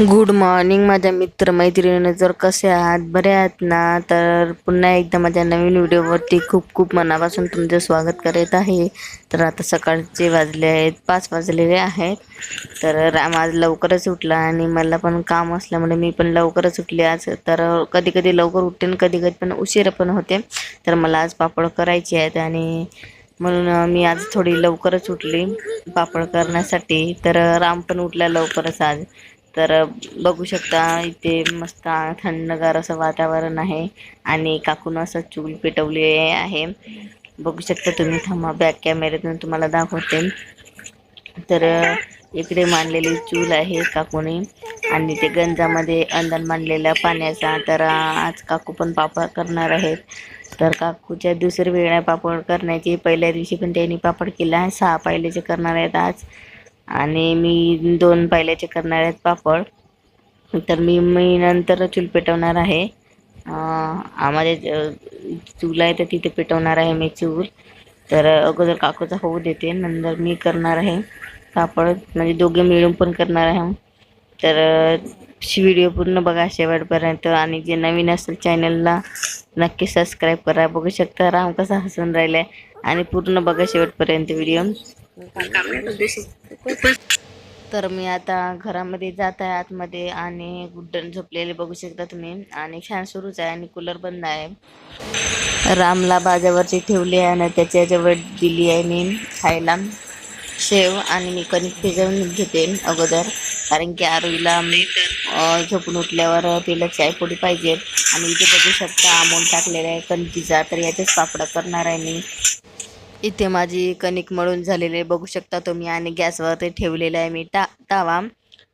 Good morning माझ्या मित्र मैत्रिणी जर कसे आहात? बरे आहात ना? तर पुन्हा एकदा माझ्या नवीन व्हिडिओवरती खूप खूप मनापासून तुमचं स्वागत करत आहे. तर आता सकाळचे वाजले आहेत पाच वाजलेले आहेत. तर राम आज लवकरच उठला आणि मला पण काम असल्यामुळे मी पण लवकरच उठले आज. तर कधी कधी लवकर उठते आणि कधी कधी पण उशीर पण होते. तर मला आज पापड करायचे आहेत आणि म्हणून मी आज थोडी लवकरच उठली पापड करण्यासाठी. तर राम पण उठला लवकरच आज. तर बघू शकता इथे मस्त थंडगार असं वातावरण आहे आणि काकून असं चूल पेटवली आहे. बघू शकता तुम्ही थांबा बॅक कॅमेऱ्यातून तुम्हाला दाखवते. तर इकडे मांडलेली चूल आहे काकूने आणि ते गंजामध्ये अंदर मांडलेला पाण्याचा. तर आज काकू पण पापड करणार आहेत. तर काकूच्या दुसरी वेळा पापड करण्याची पहिल्या दिवशी पण त्यांनी पापड केला. आहे सहा पायलेचे करणार आहेत आज. आणि मी दोन पायल्याचे करणार आहेत पापड. तर मी मी नंतर चूल पेटवणार आहे. आम्हाला ज- चूल आहे तर तिथे पेटवणार आहे मी चूल. तर अगोदर काकूचा होऊ देते नंतर मी करणार आहे पापड. म्हणजे दोघे मिळून पण करणार आहे. तर व्हिडिओ पूर्ण बघा शेवटपर्यंत. आणि जे नवीन असेल चॅनलला नक्की सबस्क्राईब करा. बघू शकता राम कसा हसून राहिलाय. आणि पूर्ण बघा शेवटपर्यंत व्हिडिओ. तर मी आता घरामध्ये जात आहे आतमध्ये आणि गुड्डन झोपलेले बघू शकता तुम्ही. आणि फॅन सुरूच आहे आणि कूलर बंद आहे. रामला बाजावरची ठेवली आहे आणि त्याच्याजवळ दिली आहे मी खायला. शेव आणि मी कणिक भिजवून घेते अगोदर. कारण की आरवीला झोपून उठल्यावर तिला चायपोडी पाहिजे. आणि इथे बघू शकता आमोल टाकलेला आहे कणकीचा. तर याच्याच पापडा करणार आहे मी. इथे माझी कणिक मळून झालेली आहे. बघू शकता तुम्ही. आणि गॅसवरती ठेवलेला आहे मी टा तावा.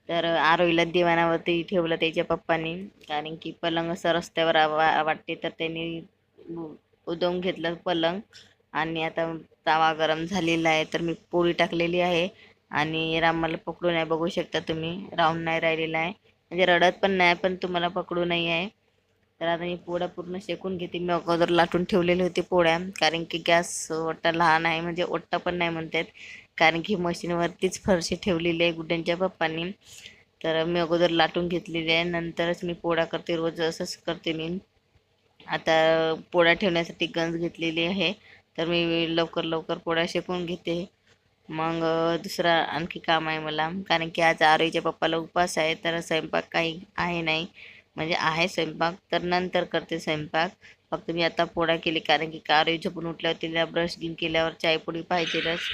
तर आरोईला दिवाणावरती ठेवलं त्याच्या पप्पांनी. कारण की पलंग असं रस्त्यावर आवा वाटते तर त्यांनी उदवून घेतलं पलंग. आणि आता तावा गरम झालेला आहे. तर मी पोळी टाकलेली आहे. आणि राम मला पकडू नाही बघू शकता तुम्ही. राहून नाही राहिलेला आहे. म्हणजे रडत पण नाही पण तुम्हाला पकडू नाही आहे. तर आता मी पोळ्या पूर्ण शेकून घेते. मी अगोदर लाटून ठेवलेले होते पोळ्या कारण की गॅस ओट्टा लहान आहे म्हणजे ओट्टा पण नाही म्हणतात. कारण की मशीनवरतीच फरशी ठेवलेली आहे गुड्ड्यांच्या पप्पांनी. तर मी अगोदर लाटून घेतलेली आहे. नंतरच मी पोळ्या करते रोज असंच करते मी. आता पोळ्या ठेवण्यासाठी गंज घेतलेली आहे. तर मी लवकर लवकर पोळ्या शेकून घेते. मग दुसरा आणखी काम आहे मला. कारण की आज आरोईच्या पप्पाला उपास आहे तर स्वयंपाक काही आहे नाही. म्हणजे आहे स्वयंपाक तर नंतर करते स्वयंपाक. फक्त मी आता पोळ्या केली कारण की आरोई झोपून उठल्यावर तिला ब्रश गिन केल्यावर चायपोळी पाहिजेलच.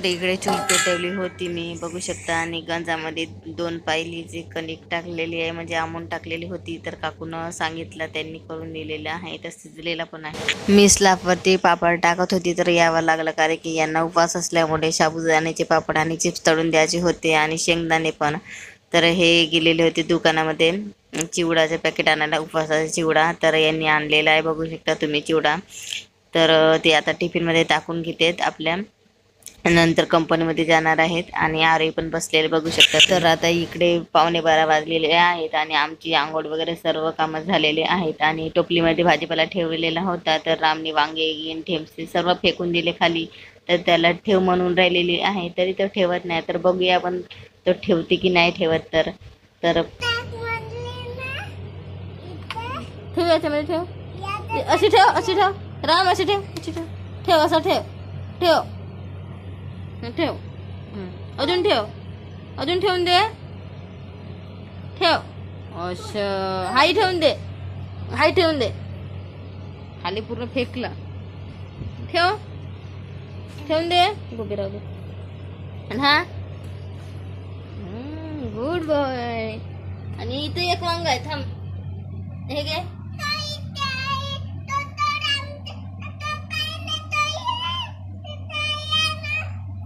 तर इकडे चूल पेटवली होती मी. बघू शकता आणि गंजामध्ये दोन पायली जे कणिक टाकलेली आहे म्हणजे आमून टाकलेली होती तर काकून सांगितलं त्यांनी करून दिलेलं आहे तर शिजलेला पण आहे. मी स्लाफवरती पापड टाकत होती तर यावं लागलं कारण की यांना उपवास असल्यामुळे साबुदाण्याचे पापड आणि चिप्स तळून द्यायचे होते आणि शेंगदाणे पण. तर हे गेलेले होते दुकानामध्ये चिवडाचं पॅकेट आणायला उपवासाचा चिवडा तर यांनी आणलेला आहे बघू शकता तुम्ही चिवडा. तर ते आता टिफिनमध्ये टाकून घेतात आपल्या. नंतर कंपनीमध्ये जाणार आहेत आणि आरे पण बसलेले बघू शकता तर आता इकडे पावणे बारा वाजलेले आहेत आणि आमची आंघोळ वगैरे सर्व कामं झालेले आहेत. आणि टोपलीमध्ये भाजीपाला ठेवलेला होता तर रामने वांगे गिन ठेमसे सर्व फेकून दिले खाली. तर त्याला ठेव म्हणून राहिलेली आहे तरी तो ठेवत नाही. तर बघूया आपण तो ठेवते की नाही ठेवत तर. तर ठेव याच्यामध्ये ठेव. अशी ठेव अशी ठेव. राम अशी ठेव अशी ठेव. ठेव असं ठेव. ठेव. ठेव. अजून ठेव. अजून ठेवून दे. ठेव. अश. हाई ठेवून दे. हाय ठेवून दे. खाली पूर्ण फेकला. ठेव. ठेवून दे. गोबी राहू दे. आणि हा. गुड बॉय आणि इथे एक वांग आहे थांब. हे घे.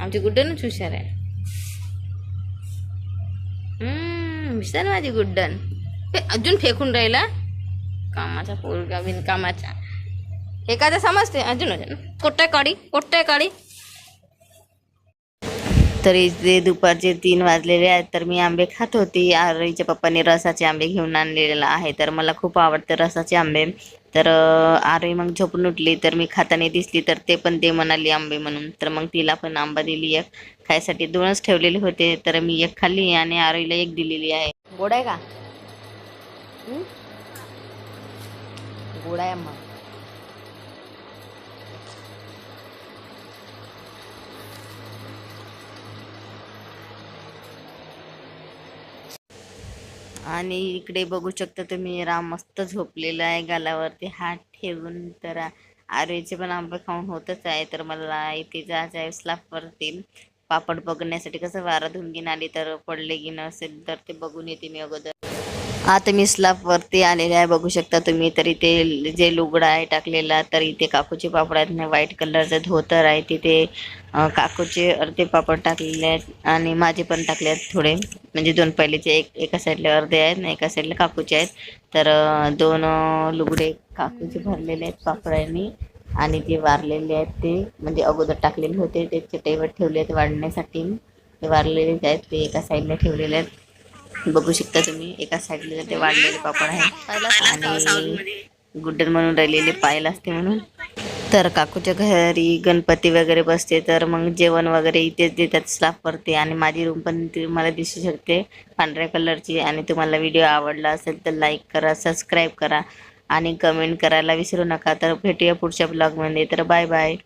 आमची गुड्डनच हुशार आहे. हुशार माझी गुड्डन. अजून फेकून राहिला? कामाचा पोरगा बिन कामाचा समजते अजून अजून. कोट्या काढी कोट्या काढी. तरी ते दुपारचे तीन वाजलेले आहेत तर मी आंबे खात होती. आरईच्या पप्पाने रसाचे आंबे घेऊन आणलेला आहे तर मला खूप आवडते रसाचे आंबे. तर आरे मग झोपून उठली. तर मी खाताना दिसली तर ते पण ते म्हणाली आंबे म्हणून. तर मग तिला पण आंबा दिली एक. खायसाठी दोनच ठेवलेले होते. तर मी एक खाल्ली आणि आरोईला एक दिलेली आहे. गोड आहे का? गोड आहे मग आणि इकडे बघू शकता तुम्ही राम मस्त झोपलेला आहे. गालावरती हात ठेवून तर आरवीचे पण आंबे खाऊन होतच आहे. तर मला इथे जायचं आहे स्लाफवरती पापड बघण्यासाठी कसं वारा धुंगीन आली तर पडले की नसेल तर ते बघून येते मी अगोदर. आता मी स्लाफवरती आलेले आहे. बघू शकता तुम्ही तर इथे जे लुगडं आहे टाकलेला तर इथे काकूचे पापड आहेत. ना व्हाईट कलरचं धोतर आहे. तिथे काकूचे अर्धे पापड टाकलेले आहेत आणि माझे पण टाकले आहेत थोडे. म्हणजे दोन पहिलेचे एक एका साईडला अर्धे आहेत ना एका साईडला काकूचे आहेत. तर दोन लुगडे काकूचे भरलेले आहेत पापडांनी आणि जे वारलेले आहेत ते. म्हणजे अगोदर टाकलेले होते. ते चटईवर ठेवले आहेत वाढण्यासाठी. ते वारलेलेच आहेत. ते एका साईडला ठेवलेले आहेत. बघू शकता तुम्ही एका साईडला ते वाढलेले पापड आहे आणि गुड्डन म्हणून राहिलेले पायल असते म्हणून. तर काकूच्या घरी गणपती वगैरे बसते तर मग जेवण वगैरे इथेच देतात स्लाफवरती आणि माझी रूम पण तुम्हाला दिसू शकते पांढऱ्या कलरची आणि तुम्हाला व्हिडिओ आवडला असेल तर लाईक करा सबस्क्राईब करा. आणि कमेंट करायला विसरू नका. तर भेटूया पुढच्या ब्लॉगमध्ये तर बाय बाय